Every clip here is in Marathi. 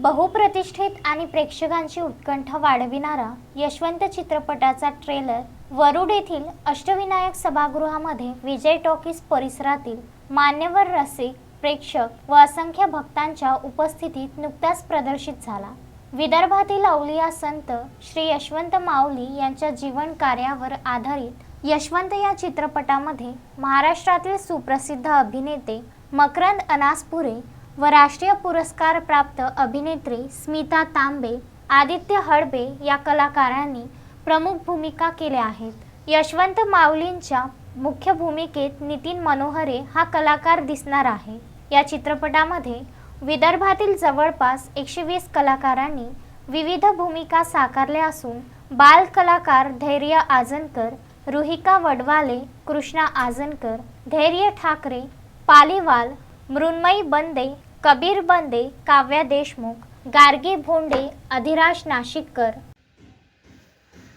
बहुप्रतिष्ठित आणि प्रेक्षकांची उत्कंठा वाढविणारा यशवंत चित्रपटाचा ट्रेलर वरुड येथील अष्टविनायक सभागृहामध्ये विजय टॉकीज परिसरातील मान्यवर रसिक प्रेक्षक व असंख्य भक्तांच्या उपस्थितीत नुकताच प्रदर्शित झाला. विदर्भातील अवलिया संत श्री यशवंत माऊली यांच्या जीवन कार्यावर आधारित यशवंत या चित्रपटामध्ये महाराष्ट्रातील सुप्रसिद्ध अभिनेते मकरंद अनासपुरे व राष्ट्रीय पुरस्कार प्राप्त अभिनेत्री स्मिता तांबे आदित्य हडबे या कलाकारांनी प्रमुख भूमिका केल्या आहेत. यशवंत माऊलींच्या मुख्य भूमिकेत नितीन मनोहरे हा कलाकार दिसणार आहे. या चित्रपटामध्ये विदर्भातील जवळपास एकशे वीस कलाकारांनी विविध भूमिका साकारल्या असून बाल कलाकार धैर्य आजनकर रुहिका वडवाले कृष्णा आजनकर धैर्य ठाकरे पालीवाल मृण्मयी बंदे कबीर बंदे काव्या देशमुख गार्गी भोंडे अधिराज नाशिककर.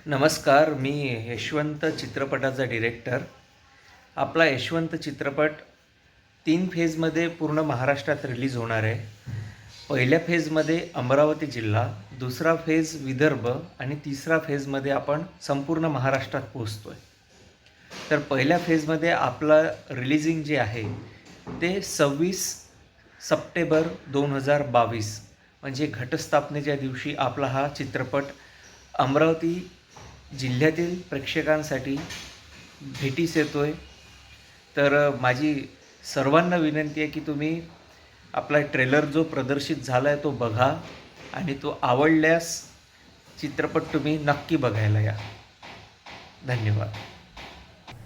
नमस्कार मी यशवंत चित्रपटाचा डिरेक्टर आपला यशवंत चित्रपट तीन फेजमध्ये पूर्ण महाराष्ट्रात रिलीज होणार आहे. पहिल्या फेजमध्ये अमरावती जिल्हा दुसरा फेज विदर्भ आणि तिसरा फेजमध्ये आपण संपूर्ण महाराष्ट्रात पोहोचतो आहे तर पहिल्या फेजमध्ये आपलं रिलीजिंग जे आहे ते सव्वीस सप्टेंबर दोन हजार बावीस म्हणजे घटस्थापनेच्या दिवशी आपला हा चित्रपट अमरावती जिल्ह्यातील प्रेक्षकांसाठी भेटीस येतो आहे तर माझी सर्वांना विनंती आहे की तुम्ही आपला ट्रेलर जो प्रदर्शित झाला आहे तो बघा आणि तो आवडल्यास चित्रपट तुम्ही नक्की बघायला या. धन्यवाद.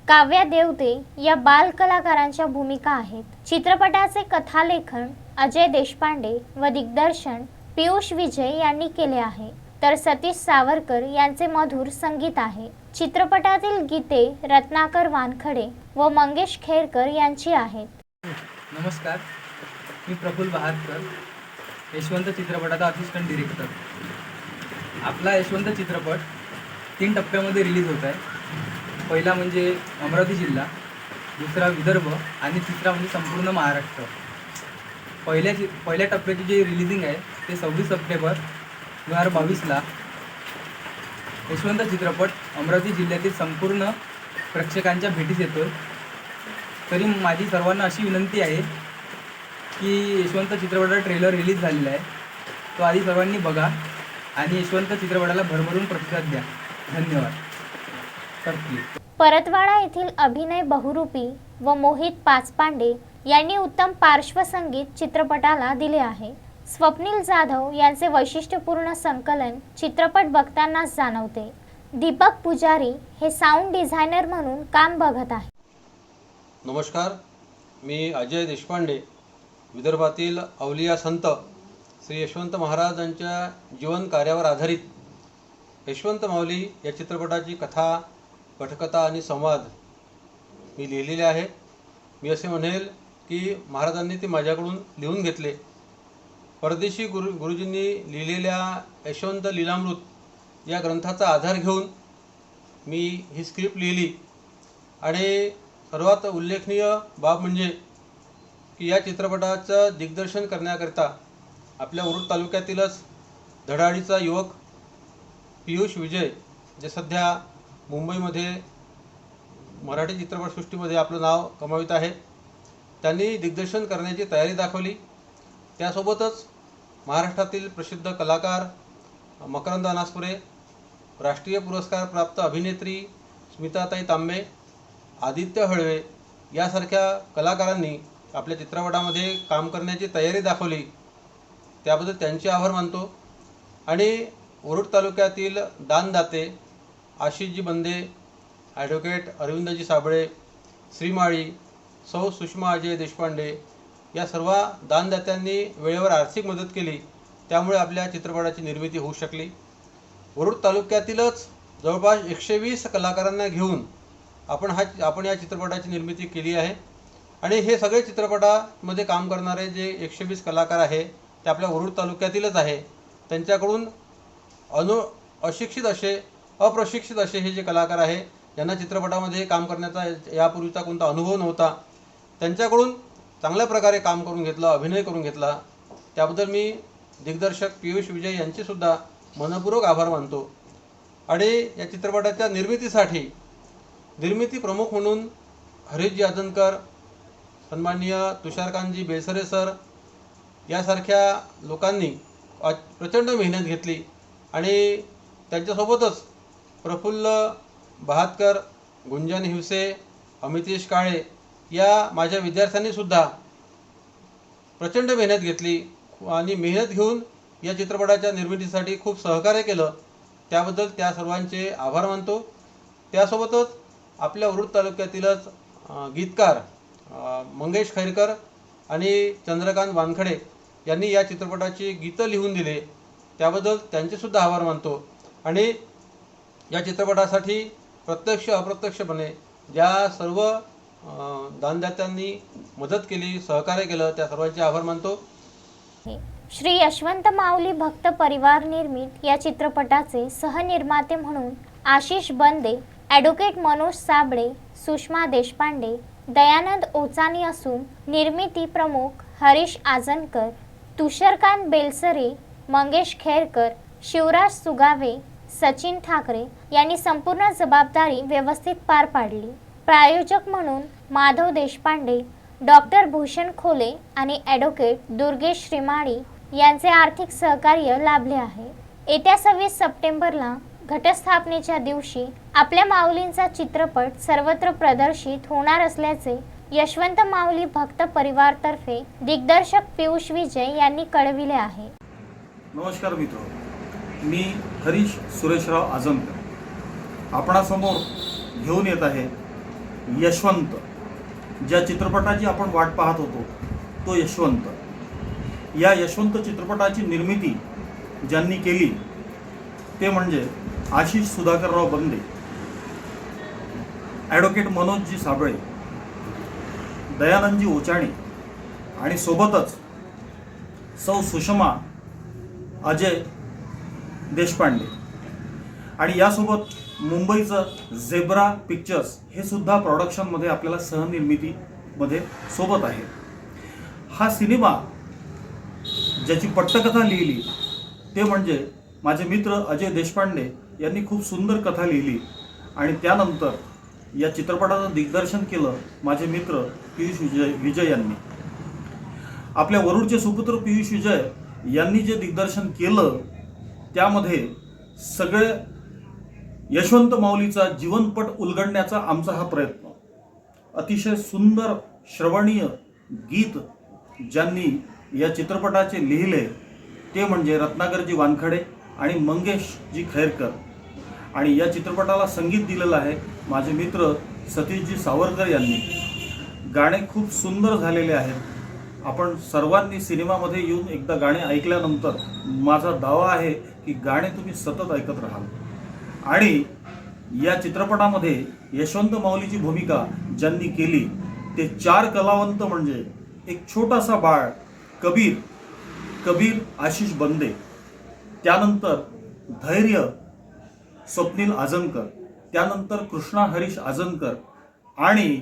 काव्या देवते या बाल कलाकारांच्या भूमिका आहेत. चित्रपटाचे कथालेखन अजय देशपांडे व दिग्दर्शन पियुष विजय यांनी केले आहे. तर सतीश सावरकर यांचे मधुर संगीत आहे. चित्रपटातील गीते रत्नाकर वानखडे व मंगेश खेरकर यांची आहेत. नमस्कार. मी प्रफुल बहारकर यशवंत चित्रपटाचा असिस्टंट डिरेक्टर आपला यशवंत चित्रपट तीन टप्प्यामध्ये रिलीज होत आहे. पहिला म्हणजे अमरावती जिल्हा दुसरा विदर्भ आणि तिसरा म्हणजे संपूर्ण महाराष्ट्र. पहिल्या पहिल्या टप्प्याची जे रिलीजिंग आहे ते सव्वीस सप्टेंबर दोन हजार बावीसला यशवंत चित्रपट अमरावती जिल्ह्यातील संपूर्ण प्रेक्षकांच्या भेटीस येतो तरी माझी सर्वांना अशी विनंती आहे की यशवंत चित्रपटाचा ट्रेलर रिलीज झालेला आहे. तो आधी सर्वांनी बघा आणि यशवंत चित्रपटाला भरभरून प्रतिसाद द्या. धन्यवाद. प्लीज परतवाडा येथील अभिनय बहुरूपी व मोहित पाचपांडे यांनी उत्तम पार्श्वसंगीत चित्रपटाला दिले आहे. स्वप्नील जाधव यांचे वैशिष्ट्यपूर्ण संकलन चित्रपट बघतानाच जाणवते. दीपक पुजारी हे साऊंड डिझायनर म्हणून काम बघत आहे. नमस्कार मी अजय देशपांडे विदर्भातील अवलिया संत श्री यशवंत महाराजांच्या जीवन कार्यावर आधारित यशवंत माऊली या चित्रपटाची कथा पटकथा आणि संवाद मी लिहिलेले आहे मी असे म्हणेल की महाराजांनी ते माझ्याकडून लिहून घेतले. परदेशी गुरु गुरुजींनी लिहिलेल्या यशवंत लीलामृत या ग्रंथाचा आधार घेऊन मी ही स्क्रिप्ट लिहिली. आणि सर्वात उल्लेखनीय बाब म्हणजे की या चित्रपटाचं दिग्दर्शन करण्याकरिता आपल्या उरुड तालुक्यातीलच धडाडीचा युवक पियुष विजय जे सध्या मुंबईमध्ये मराठी चित्रपटसृष्टीमध्ये आपलं नाव कमावित आहे. त्यांनी दिग्दर्शन करण्याची तयारी दाखवली. त्यासोबतच महाराष्ट्रातील प्रसिद्ध कलाकार मकरंद अनासपुरे राष्ट्रीय पुरस्कार प्राप्त अभिनेत्री स्मिताताई तांबे आदित्य हळवे यासारख्या कलाकारांनी आपल्या चित्रपटामध्ये काम करण्याची तयारी दाखवली. त्याबद्दल त्यांचे आभार मानतो. आणि वरुड तालुक्यातील दानदाते आशिषजी बंदे ॲडव्होकेट अरविंदजी साबळे श्रीमाळी सौ सुषमा अजय देशपांडे या सर्व दानदात्यांनी वेळेवर आर्थिक मदत केली त्यामुळे आपल्या चित्रपटाची निर्मिती होऊ शकली. वरुड तालुक्यातीलच जवळपास एकशे वीस कलाकारांना घेऊन आपण हा आपण या चित्रपटाची निर्मिती केली आहे. आणि हे सगळे चित्रपटामध्ये काम करणारे जे एकशे वीस कलाकार आहे ते आपल्या वरुड तालुक्यातीलच आहे. त्यांच्याकडून अनु अशिक्षित असे अप्रशिक्षित असे हे जे कलाकार आहे ज्यांना चित्रपटामध्ये काम करण्याचा यापूर्वीचा कोणता अनुभव नव्हता. त्यांच्याकडून चांगल्या प्रकारे काम करून घेतलं अभिनय करून घेतला. त्याबद्दल मी दिग्दर्शक पियुष विजय यांचेसुद्धा मनपूर्वक आभार मानतो. आणि या चित्रपटाच्या निर्मितीसाठी निर्मिती प्रमुख म्हणून हरीशजी आजनकर सन्माननीय तुषारकांतजी बेसरे सर यासारख्या लोकांनी प्रचंड मेहनत घेतली. आणि त्यांच्यासोबतच प्रफुल्ल बहातकर गुंजन हिवसे अमितेश काळे या माझ्या विद्यार्थ्यांनीसुद्धा प्रचंड मेहनत घेतली आणि मेहनत घेऊन या चित्रपटाच्या निर्मितीसाठी खूप सहकार्य केलं. त्याबद्दल त्या सर्वांचे आभार मानतो. त्यासोबतच आपल्या वरुड तालुक्यातीलच गीतकार मंगेश खैरकर आणि चंद्रकांत वानखडे यांनी या चित्रपटाची गीतं लिहून दिले. त्याबद्दल त्यांचेसुद्धा आभार मानतो. आणि या चित्रपटासाठी प्रत्यक्ष अप्रत्यक्षपणे ज्या सर्व दानदात्यांनी मदत केली सहकार्य केलं त्या सर्वांचे आभार मानतो. श्री यशवंत माऊली भक्त परिवार निर्मित या चित्रपटाचे सहनिर्माते म्हणून आशिष बंदे ॲडव्होकेट मनोज साबळे सुषमा देशपांडे दयानंद ओचानी असून निर्मिती प्रमुख हरीश आजनकर तुषारकांत बेलसरे मंगेश खेरकर शिवराज सुगावे सचिन ठाकरे यांनी संपूर्ण जबाबदारी व्यवस्थित पार पाडली. प्रायोजक म्हणून माधव देशपांडे डॉक्टर भूषण खोले आणि ॲडव्होकेट दुर्गेश श्रीमाळी यांचे आर्थिक सहकार्य लाभले आहे. येत्या सव्वीस सप्टेंबरला घटस्थापनेच्या दिवशी आपल्या माऊलींचा चित्रपट सर्वत्र प्रदर्शित होणार असल्याचे यशवंत माऊली भक्त परिवारतर्फे दिग्दर्शक पियुष विजय यांनी कळविले आहे. नमस्कार मित्र मी हरीश सुरेशराव आजमकर आपणासमोर घेऊन येत आहे यशवंत. ज्या चित्रपटाची आपण वाट पाहत होतो तो यशवंत. या यशवंत चित्रपटाची निर्मिती ज्यांनी केली ते म्हणजे आशिष सुधाकरराव बंदे ॲडव्होकेट मनोजजी साबळे दयानंदजी ओचाणी आणि सोबतच सौ सुषमा अजय देशपांडे. आणि यासोबत मुंबईचं झेब्रा पिक्चर्स हे सुद्धा प्रॉडक्शनमध्ये आपल्याला सहनिर्मितीमध्ये सोबत आहे. हा सिनेमा ज्याची पट्टकथा लिहिली ते म्हणजे माझे मित्र अजय देशपांडे यांनी खूप सुंदर कथा लिहिली आणि त्यानंतर या चित्रपटाचं दिग्दर्शन केलं माझे मित्र पियुष विजय विजय यांनी. आपल्या वरुडचे सुपुत्र पियुष विजय यांनी जे दिग्दर्शन केलं त्यामध्ये सगळे यशवंत माऊलीचा जीवनपट उलगडण्याचा आमचा हा प्रयत्न. अतिशय सुंदर श्रवणीय गीत ज्यांनी या चित्रपटाचे लिहिले ते म्हणजे रत्नाकरजी वानखडे आणि मंगेशजी खैरकर. आणि या चित्रपटाला संगीत दिलेलं आहे माझे मित्र सतीशजी सावरकर यांनी. गाणे खूप सुंदर झालेले आहेत. आपण सर्वांनी सिनेमामध्ये येऊन एकदा गाणे ऐकल्यानंतर माझा दावा आहे की गाणे तुम्ही सतत ऐकत राहाल. आणि या चित्रपटामध्ये यशवंत माऊलीची भूमिका ज्यांनी केली ते चार कलावंत म्हणजे एक छोटासा बाळ कबीर कबीर आशिष बंदे त्यानंतर धैर्य स्वप्नील आजनकर त्यानंतर कृष्णा हरीश आजनकर आणि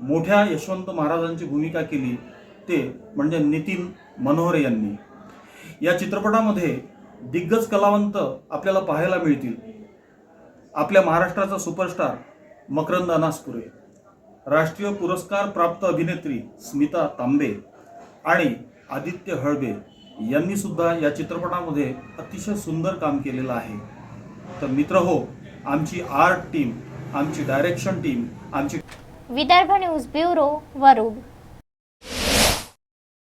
मोठ्या यशवंत महाराजांची भूमिका केली ते म्हणजे नितीन मनोहर यांनी. या चित्रपटामध्ये दिग्गज कलावंत आपल्याला पाहायला मिळतील. आपल्या महाराष्ट्राचा सुपरस्टार मकरंद अनासपुरे. राष्ट्रीय पुरस्कार प्राप्त अभिनेत्री स्मिता तांबे आणि आदित्य हळबे यांनी सुद्धा या चित्रपटामध्ये अतिशय सुंदर काम केलेलं आहे. तर मित्र हो आमची आर्ट टीम आमची डायरेक्शन टीम आमची विदर्भ न्यूज ब्युरो वरुड.